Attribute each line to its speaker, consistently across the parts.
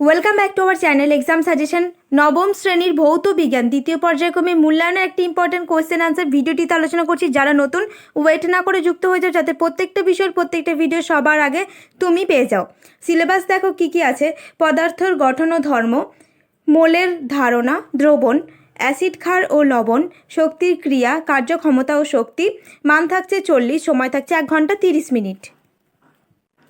Speaker 1: Welcome back to our channel exam suggestion নবম শ্রেণির ভৌত বিজ্ঞান। দ্বিতীয় পর্যায়ক্রমে মূল্যায়নের একটি ইম্পর্টেন্ট কোয়েশ্চেন আনসার ভিডিওটিতে আলোচনা করছি। যারা নতুন ওয়েট না করে যুক্ত হয়ে যাও, যাতে প্রত্যেকটা বিষয়ের প্রত্যেকটা ভিডিও সবার আগে তুমি পেয়ে যাও। সিলেবাস দেখো কি কি আছে। পদার্থের গঠন ও ধর্ম, মোলের ধারণা, দ্রবণ অ্যাসিড ক্ষার ও লবণ, শক্তির ক্রিয়া, কার্যক্ষমতা ও শক্তি। মান থাকছে চল্লিশ, সময় থাকছে এক ঘণ্টা তিরিশ মিনিট।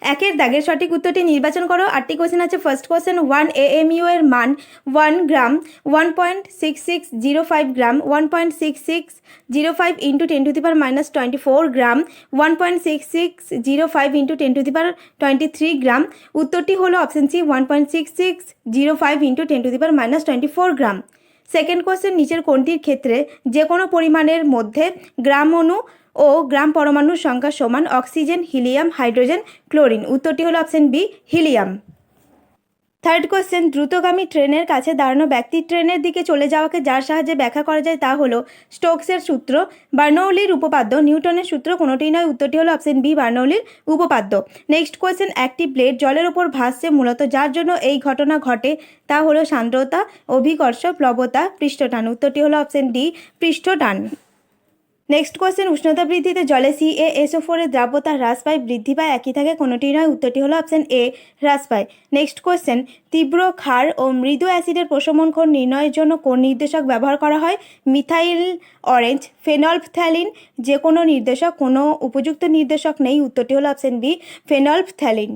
Speaker 1: একের দাগের সঠিক উত্তরটি নির্বাচন করো। আটটি কোশ্চেন আছে। ফার্স্ট কোশ্চেন ওয়ান এএমইউ এর মান one gram one point six six zero five gram one point six six zero five into ten to the power minus twenty four gram one point six six zero five into ten to the power twenty three gram উত্তরটি হলো option C one point six six zero five into ten to the power minus twenty four gram second question নিচের কোনটির ক্ষেত্রে যে কোনো পরিমাণের মধ্যে গ্রাম অণু ও গ্রাম পরমাণুর সংখ্যা সমান অক্সিজেন, হিলিয়াম, হাইড্রোজেন, ক্লোরিন। উত্তরটি হলো option B helium. Third question দ্রুতগামী ট্রেনের কাছে দাঁড়ানো ব্যক্তি ট্রেনের দিকে চলে যাওয়াকে যার সাহায্যে ব্যাখ্যা করা যায় তা হলো স্টোকসের সূত্র, বার্নৌলির উপপাদ্য। নিউটনের সূত্র কোনোটি নয়, উত্তরটি হলো অপশন বি বার্নৌলির উপপাদ্য। নেক্সট কোশ্চেন একটি প্লেট জলের ওপর ভাসছে মূলত যার জন্য এই ঘটনা ঘটে তা হলো সান্দ্রতা, অভিকর্ষ, প্লবতা, পৃষ্ঠটান। উত্তরটি হলো অপশন ডি পৃষ্ঠটান। নেক্সট কোয়েশ্চেন উষ্ণতা বৃদ্ধিতে জলে সি এ এসও ফোরের দ্রাব্যতা হ্রাস পায়, বৃদ্ধি পায়, একই থাকে কোনোটি নয়, উত্তরটি হলো অপশন এ হ্রাস পায়। নেক্সট কোয়েশ্চেন তীব্র ক্ষার ও মৃদু অ্যাসিডের প্রশমন কোণ নির্ণয়ের জন্য কোন নির্দেশক ব্যবহার করা হয়? মিথাইল অরেঞ্জ ফেনলফথ্যালিন যে কোনো নির্দেশক, কোনো উপযুক্ত নির্দেশক নেই, উত্তরটি হলো option B phenolphthalein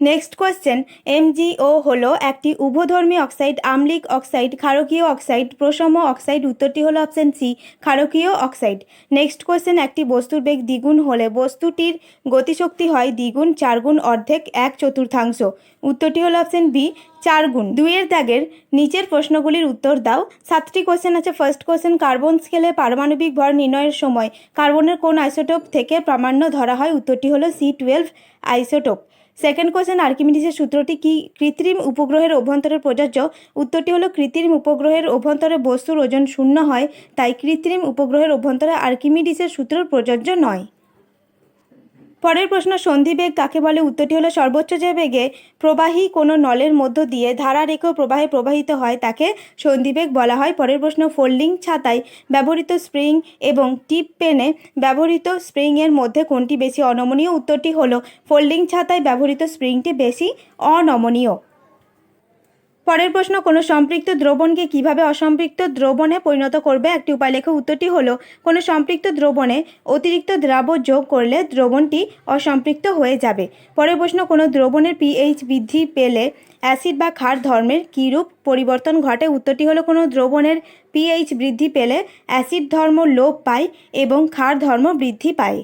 Speaker 1: next question MgO হলো একটি উভধর্মী অক্সাইড আম্লিক অক্সাইড ক্ষারকীয় অক্সাইড প্রসম অক্সাইড উত্তরটি হলো অপশন সি ক্ষারকীয় অক্সাইড নেক্সট কোয়েশ্চেন একটি বস্তুর বেগ দ্বিগুণ হলে বস্তুটির গতিশক্তি হয় দ্বিগুণ চারগুণ অর্ধেক, এক চতুর্থাংশ। উত্তরটি হলো অপশন বি চার গুণ। দুইয়ের দাগের নিচের প্রশ্নগুলির উত্তর দাও। সাতটি কোশ্চেন আছে। ফার্স্ট কোশ্চেন কার্বন স্কেলে পারমাণবিক ভর নির্ণয়ের সময় কার্বনের কোন আইসোটোপ থেকে প্রামাণ্য ধরা হয়? উত্তরটি হলো C twelve isotope second question আর্কিমিডিসের সূত্রটি কি? কৃত্রিম উপগ্রহের অভ্যন্তরে প্রযোজ্য? উত্তরটি হলো কৃত্রিম উপগ্রহের অভ্যন্তরে বস্তুর ওজন শূন্য হয়, তাই কৃত্রিম উপগ্রহের অভ্যন্তরে আর্কিমিডিসের সূত্র প্রযোজ্য নয়। পরের প্রশ্ন, সন্ধিবেগ কাকে বলে? উত্তরটি হলো, সর্বোচ্চ যে বেগে প্রবাহী কোনো নলের মধ্য দিয়ে ধারা রেখেও প্রবাহে প্রবাহিত হয়, তাকে সন্ধিবেগ বলা হয়। পরের প্রশ্ন, ফোল্ডিং ছাতায় ব্যবহৃত স্প্রিং এবং টিপ পেনে ব্যবহৃত স্প্রিংয়ের মধ্যে কোনটি বেশি অনমনীয়? উত্তরটি হলো, ফোল্ডিং ছাতায় ব্যবহৃত স্প্রিংটি বেশি অনমনীয়। পরের প্রশ্ন, কোনো সম্পৃক্ত দ্রবণকে কীভাবে অসম্পৃক্ত দ্রবণে পরিণত করবে? একটি উপায় লেখো উত্তরটি হলো, কোনো সম্পৃক্ত দ্রবণে অতিরিক্ত দ্রাব্য যোগ করলে দ্রবণটি অসম্পৃক্ত হয়ে যাবে। পরের প্রশ্ন, কোনো দ্রবণের পিএইচ বৃদ্ধি পেলে অ্যাসিড বা ক্ষার ধর্মের কীরূপ পরিবর্তন ঘটে? উত্তরটি হলো, কোনো দ্রবণের পিএইচ বৃদ্ধি পেলে অ্যাসিড ধর্ম লোপ পায় এবং ক্ষার ধর্ম বৃদ্ধি পায়।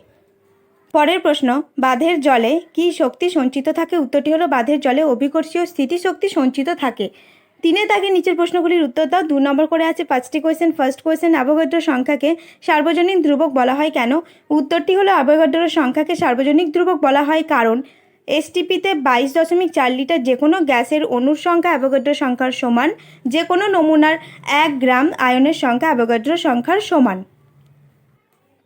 Speaker 1: পরের প্রশ্ন, বাঁধের জলে কি শক্তি সঞ্চিত থাকে? উত্তরটি হলো, বাঁধের জলে অভিকর্ষীয় স্থিতিশক্তি সঞ্চিত থাকে। তিনে তাকে নিচের প্রশ্নগুলির উত্তর দাও। দু নম্বর করে আছে, পাঁচটি কোয়েশ্চেন ফার্স্ট কোয়েশ্চেন অ্যাভোগাড্রো সংখ্যাকে সার্বজনীন ধ্রুবক বলা হয় কেন? উত্তরটি হলো অ্যাভোগাড্রো সংখ্যাকে সার্বজনীন ধ্রুবক বলা হয় কারণ এসটিপিতে বাইশ দশমিক চার লিটার যে কোনো গ্যাসের অণুর সংখ্যা অ্যাভোগাড্রো সংখ্যার সমান যে কোনো নমুনার এক গ্রাম আয়নের সংখ্যা অ্যাভোগাড্রো সংখ্যার সমান।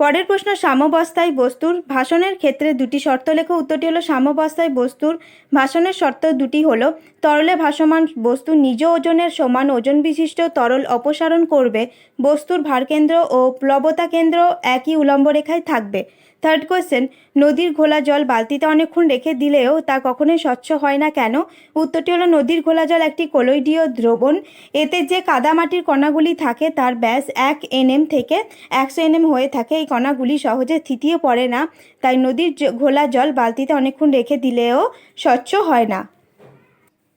Speaker 1: পরের প্রশ্ন, সাম্যাবস্থায় বস্তুর ভাষণের ক্ষেত্রে দুটি শর্ত লেখো। উত্তরটি হলো, সাম্যাবস্থায় বস্তুর ভাষণের শর্ত দুটি হলো, তরলে ভাসমান বস্তু নিজ ওজনের সমান ওজন বিশিষ্ট তরল অপসারণ করবে। বস্তুর ভারকেন্দ্র ও প্লবতা কেন্দ্র একই উলম্ব রেখায় থাকবে। থার্ড কোয়েশ্চেন নদীর ঘোলা জল বালতিতে অনেকক্ষণ রেখে দিলেও তা কখনোই স্বচ্ছ হয় না কেন? উত্তরটি হলো, নদীর ঘোলা জল একটি কলোইডীয় দ্রবণ। এতে যে কাদামাটির কণাগুলি থাকে, তার ব্যাস এক এনএম থেকে একশো এনএম হয়ে থাকে। এই কণাগুলি সহজে থিতিয়ে পড়ে না, তাই নদীর ঘোলা জল বালতিতে অনেকক্ষণ রেখে দিলেও স্বচ্ছ হয় না।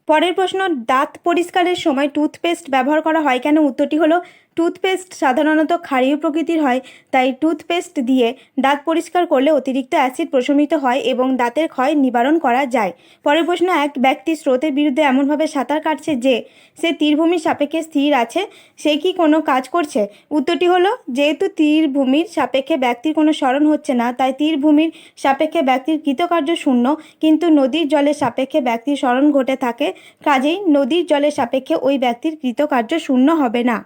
Speaker 1: পরের প্রশ্ন, দাঁত পরিষ্কারের সময় টুথপেস্ট ব্যবহার করা হয় কেন? উত্তরটি হলো, টুথপেস্ট সাধারণত ক্ষারীয় প্রকৃতির হয়, তাই টুথপেস্ট দিয়ে দাঁত পরিষ্কার করলে অতিরিক্ত অ্যাসিড প্রশমিত হয় এবং দাঁতের ক্ষয় নিবারণ করা যায়। পরের প্রশ্ন এক, ব্যক্তি স্রোতের বিরুদ্ধে এমনভাবে সাঁতার কাটছে যে সে তীরভূমির সাপেক্ষে স্থির আছে, সে কি কোনো কাজ করছে? উত্তরটি হলো, যেহেতু তীরভূমির সাপেক্ষে ব্যক্তির কোনো স্মরণ হচ্ছে না, তাই তীরভূমির সাপেক্ষে ব্যক্তির কৃতকার্য শূন্য, কিন্তু নদীর জলের সাপেক্ষে ব্যক্তির স্মরণ ঘটে থাকে কাজেই নদীর জলের সাপেক্ষে ওই ব্যক্তির কৃতকার্য শূন্য হবে না।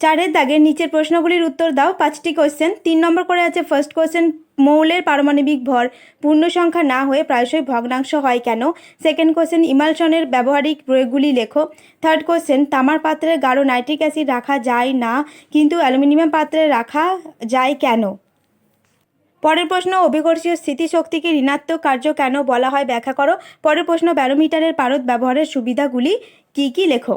Speaker 1: চারের দাগের নিচের প্রশ্নগুলির উত্তর দাও। পাঁচটি কোশ্চেন তিন নম্বর করে আছে ফার্স্ট কোশ্চেন মৌলের পারমাণবিক ভর পূর্ণ সংখ্যা না হয়ে প্রায়শই ভগ্নাংশ হয় কেন? সেকেন্ড কোশ্চেন ইমালশনের ব্যবহারিক প্রয়োগগুলি লেখো। থার্ড কোশ্চেন তামার পাত্রে গাঢ় নাইট্রিক অ্যাসিড রাখা যায় না, কিন্তু অ্যালুমিনিয়াম পাত্রে রাখা যায় কেন? পরের প্রশ্ন অভিকর্ষীয় স্থিতিশক্তিকে ঋণাত্মক কার্য কেন বলা হয়? ব্যাখ্যা করো। পরের প্রশ্ন, ব্যারোমিটারের পারদ ব্যবহারের সুবিধাগুলি কি কি? লেখো।